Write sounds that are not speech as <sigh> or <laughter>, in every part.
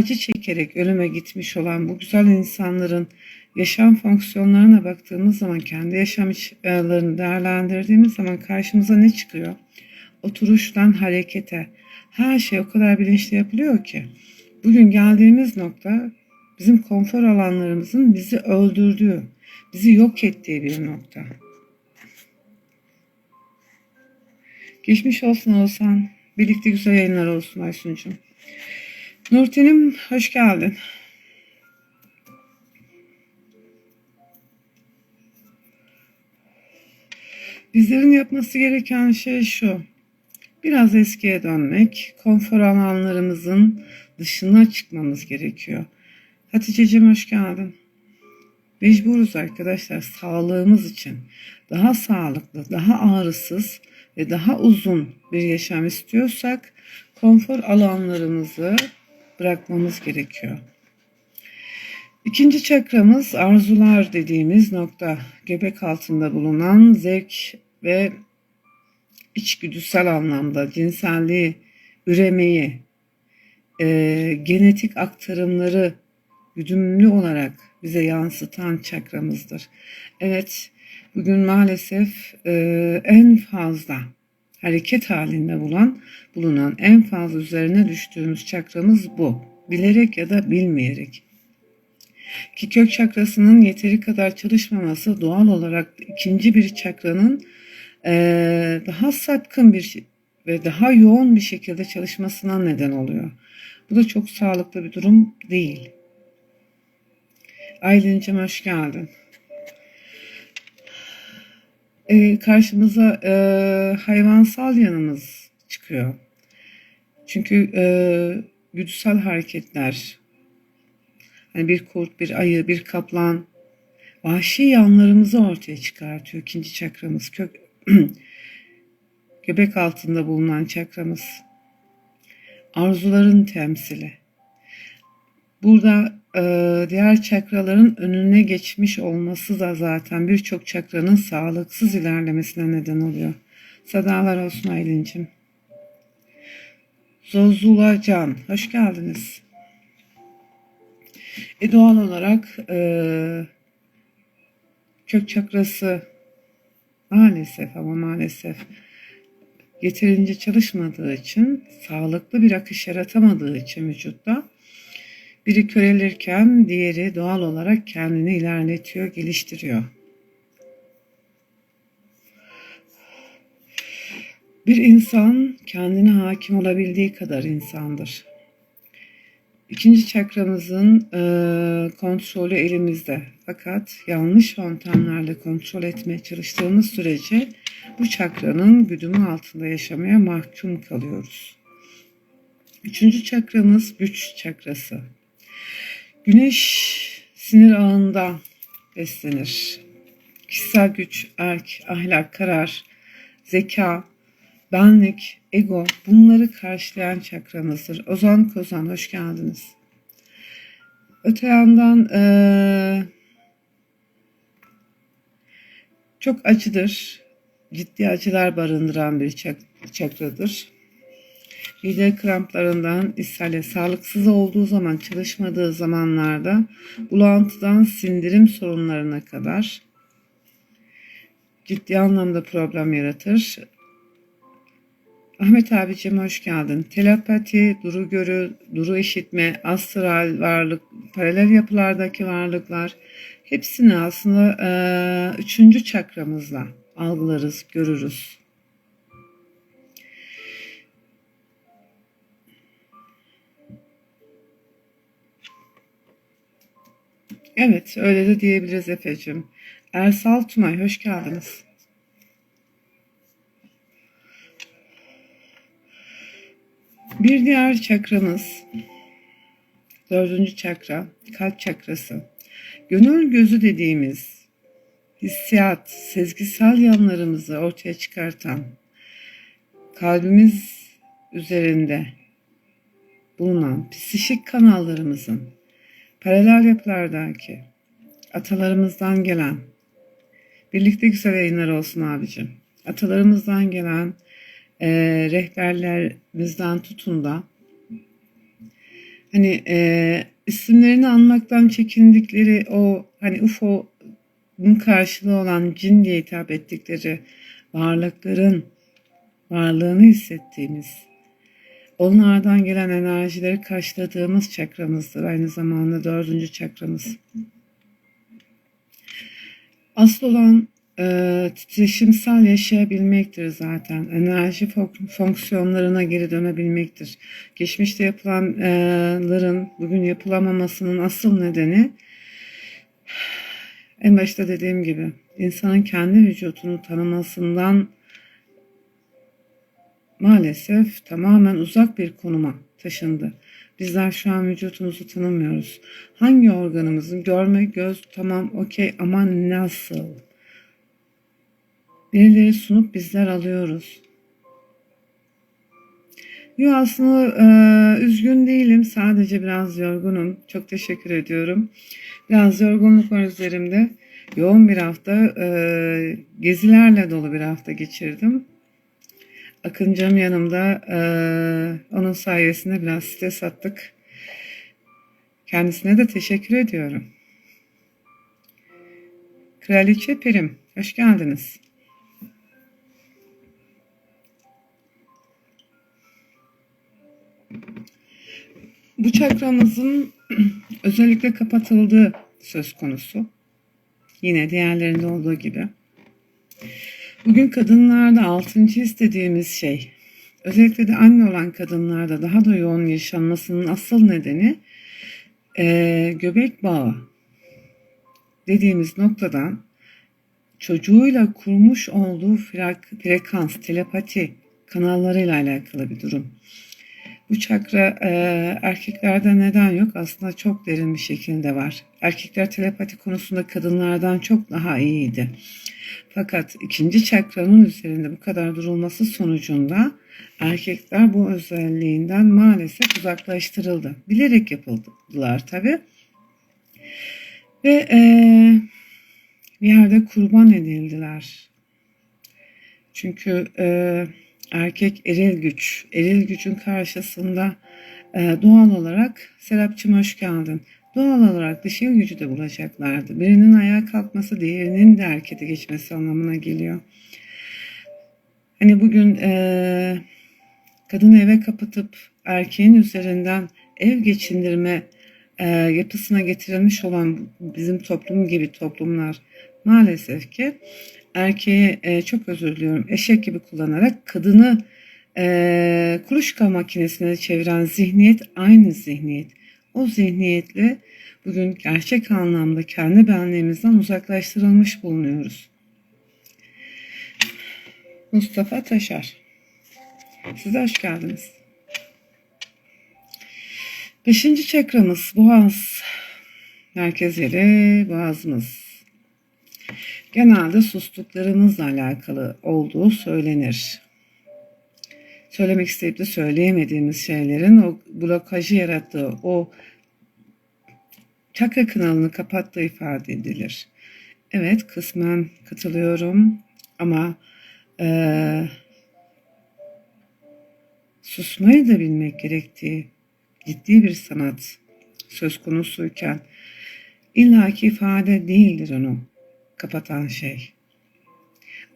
acı çekerek ölüme gitmiş olan bu güzel insanların yaşam fonksiyonlarına baktığımız zaman, kendi yaşamlarını değerlendirdiğimiz zaman karşımıza ne çıkıyor? Oturuştan harekete. Her şey o kadar bilinçli yapılıyor ki. Bugün geldiğimiz nokta bizim konfor alanlarımızın bizi öldürdüğü, bizi yok ettiği bir nokta. Geçmiş olsun olsan. Birlikte güzel yayınlar olsun Aysun'cum. Nurten'im hoş geldin. Bizlerin yapması gereken şey şu. Biraz eskiye dönmek, konfor alanlarımızın dışına çıkmamız gerekiyor. Hatice'cim hoş geldin. Mecburuz arkadaşlar sağlığımız için. Daha sağlıklı, daha ağrısız ve daha uzun bir yaşam istiyorsak konfor alanlarımızı bırakmamız gerekiyor. İkinci çakramız arzular dediğimiz nokta. Göbek altında bulunan zevk ve içgüdüsel anlamda cinselliği, üremeyi, e, genetik aktarımları güdümlü olarak bize yansıtan çakramızdır. Evet, bugün maalesef e, en fazla hareket halinde bulan, bulunan en fazla üzerine düştüğümüz çakramız bu. Bilerek ya da bilmeyerek. Ki kök çakrasının yeteri kadar çalışmaması doğal olarak ikinci bir çakranın e, daha sapkın bir ve daha yoğun bir şekilde çalışmasına neden oluyor. Bu da çok sağlıklı bir durum değil. Aylin'cim hoş geldin. Ee, karşımıza e, hayvansal yanımız çıkıyor. Çünkü e, güdüsel hareketler, hani bir kurt, bir ayı, bir kaplan, vahşi yanlarımızı ortaya çıkartıyor ikinci çakramız. Kök, <clears throat> göbek altında bulunan çakramız. Arzuların temsili. Burada e, diğer çakraların önüne geçmiş olması da zaten birçok çakranın sağlıksız ilerlemesine neden oluyor. Sadalar olsun Aylin'cim. Zozula Can, hoş geldiniz. E doğal olarak e, kök çakrası maalesef ama maalesef yeterince çalışmadığı için, sağlıklı bir akış yaratamadığı için vücutta biri körelirken diğeri doğal olarak kendini ilerletiyor, geliştiriyor. Bir insan kendine hakim olabildiği kadar insandır. İkinci çakramızın e, kontrolü elimizde. Fakat yanlış yöntemlerle kontrol etmeye çalıştığımız sürece bu çakranın güdümü altında yaşamaya mahkum kalıyoruz. Üçüncü çakramız güç çakrası. Güneş sinir ağında beslenir. Kişisel güç, erk, ahlak, karar, zeka, benlik, ego bunları karşılayan çakramızdır. Ozan Kozan hoş geldiniz. Öte yandan ee, çok acıdır. Ciddi acılar barındıran bir çak çakradır. Mide kramplarından ishale sağlıksız olduğu zaman çalışmadığı zamanlarda bulantıdan sindirim sorunlarına kadar ciddi anlamda problem yaratır. Ahmet abicim hoş geldin. Telepati, duru görü, duru işitme, astral varlık, paralel yapılardaki varlıklar hepsini aslında e, üçüncü çakramızla algılarız, görürüz. Evet, öyle de diyebiliriz Efe'cim. Ersal Tunay, hoş geldiniz. Bir diğer çakramız, dördüncü çakra, kalp çakrası. Gönül gözü dediğimiz hissiyat, sezgisel yanlarımızı ortaya çıkartan, kalbimiz üzerinde bulunan psişik kanallarımızın paralel yapılardaki atalarımızdan gelen birlikte güzel yayınlar olsun abicim. Atalarımızdan gelen e, rehberlerimizden tutun da hani e, isimlerini anmaktan çekindikleri o hani UFO'nun karşılığı olan cin diye hitap ettikleri varlıkların varlığını hissettiğimiz onlardan gelen enerjileri karşıladığımız çakramızdır. Aynı zamanda dördüncü çakramız. Asıl olan e, titreşimsel yaşayabilmektir zaten. Enerji fonksiyonlarına geri dönebilmektir. Geçmişte yapılanların bugün yapılamamasının asıl nedeni en başta dediğim gibi insanın kendi vücudunu tanımasından maalesef tamamen uzak bir konuma taşındı. Bizler şu an vücudumuzu tanımıyoruz. Hangi organımızın görme, göz tamam okey ama nasıl? Birileri sunup bizler alıyoruz. Yo aslında e, üzgün değilim. Sadece biraz yorgunum. Çok teşekkür ediyorum. Biraz yorgunluk var üzerimde. Yoğun bir hafta, e, gezilerle dolu bir hafta geçirdim. Akıncam yanımda. E, onun sayesinde biraz stres attık. Kendisine de teşekkür ediyorum. Kraliçe Perim, hoş geldiniz. Bu çakramızın <clears throat> özellikle kapatıldığı söz konusu. Yine diğerlerinde olduğu gibi. Bugün kadınlarda altıncı istediğimiz şey, özellikle de anne olan kadınlarda daha da yoğun yaşanmasının asıl nedeni e, göbek bağı dediğimiz noktadan çocuğuyla kurmuş olduğu frekans, telepati kanallarıyla alakalı bir durum. Bu çakra e, erkeklerde neden yok? Aslında çok derin bir şekilde var. Erkekler telepati konusunda kadınlardan çok daha iyiydi. Fakat ikinci çakranın üzerinde bu kadar durulması sonucunda erkekler bu özelliğinden maalesef uzaklaştırıldı. Bilerek yapıldılar tabi. Ve e, bir yerde kurban edildiler. Çünkü e, erkek eril güç, eril gücün karşısında e, doğal olarak Serapçım hoş geldin. Doğal olarak dışıl gücü de bulacaklardı. Birinin ayağa kalkması diğerinin de harekete geçmesi anlamına geliyor. Hani bugün e, kadını eve kapatıp erkeğin üzerinden ev geçindirme e, yapısına getirilmiş olan bizim toplum gibi toplumlar maalesef ki erkeği e, çok özür diliyorum eşek gibi kullanarak kadını e, kuluçka makinesine çeviren zihniyet aynı zihniyet. O zihniyetle bugün gerçek anlamda kendi benliğimizden uzaklaştırılmış bulunuyoruz. Mustafa Taşar. Size hoş geldiniz. Beşinci çakramız boğaz. Merkez yeri boğazımız genelde sustuklarımızla alakalı olduğu söylenir. Söylemek isteyip de söyleyemediğimiz şeylerin o blokajı yarattığı, o çakra kanalını kapattığı ifade edilir. Evet kısmen katılıyorum ama e, susmayı da bilmek gerektiği ciddi bir sanat söz konusuyken illaki ifade değildir onu kapatan şey.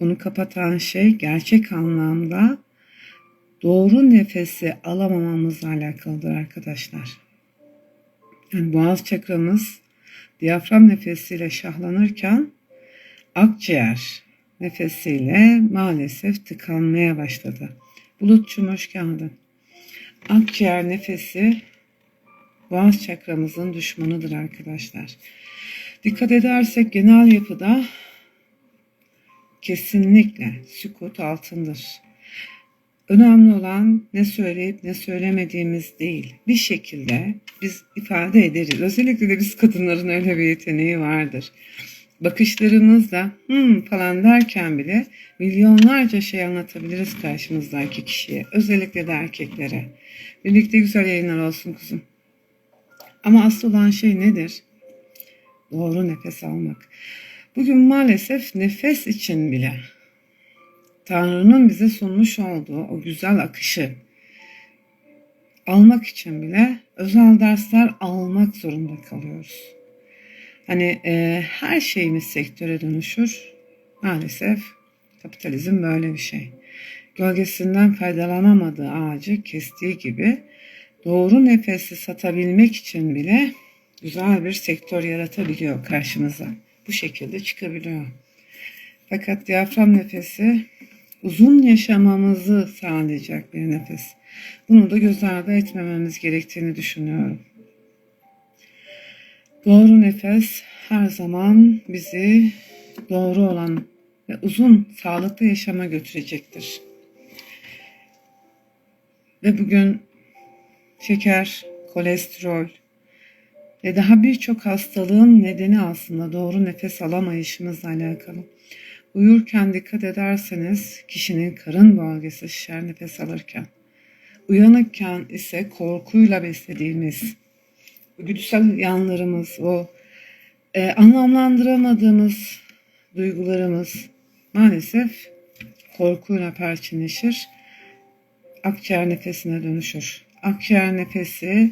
Onu kapatan şey gerçek anlamda doğru nefesi alamamamızla alakalıdır arkadaşlar. Yani boğaz çakramız diyafram nefesiyle şahlanırken akciğer nefesiyle maalesef tıkanmaya başladı. Bulutçum hoş geldin. Akciğer nefesi boğaz çakramızın düşmanıdır arkadaşlar. Dikkat edersek genel yapıda kesinlikle sükut altındır. Önemli olan ne söyleyip ne söylemediğimiz değil. Bir şekilde biz ifade ederiz. Özellikle de biz kadınların öyle bir yeteneği vardır. Bakışlarımızla hmm falan derken bile milyonlarca şey anlatabiliriz karşımızdaki kişiye. Özellikle de erkeklere. Birlikte güzel yayınlar olsun kuzum. Ama asıl olan şey nedir? Doğru nefes almak. Bugün maalesef nefes için bile Tanrı'nın bize sunmuş olduğu o güzel akışı almak için bile özel dersler almak zorunda kalıyoruz. Hani e, her şeyimiz sektöre dönüşür. Maalesef kapitalizm böyle bir şey. Gölgesinden faydalanamadığı ağacı kestiği gibi doğru nefesi satabilmek için bile güzel bir sektör yaratabiliyor karşımıza. Bu şekilde çıkabiliyor. Fakat diyafram nefesi uzun yaşamamızı sağlayacak bir nefes. Bunu da göz ardı etmememiz gerektiğini düşünüyorum. Doğru nefes her zaman bizi doğru olan ve uzun sağlıklı yaşama götürecektir. Ve bugün şeker, kolesterol ve daha birçok hastalığın nedeni aslında doğru nefes alamayışımızla alakalı. Uyurken dikkat ederseniz kişinin karın bölgesi şişer nefes alırken. Uyanıkken ise korkuyla beslediğimiz güdüsel yanlarımız, o e, anlamlandıramadığımız duygularımız maalesef korkuyla perçinleşir. Akciğer nefesine dönüşür. Akciğer nefesi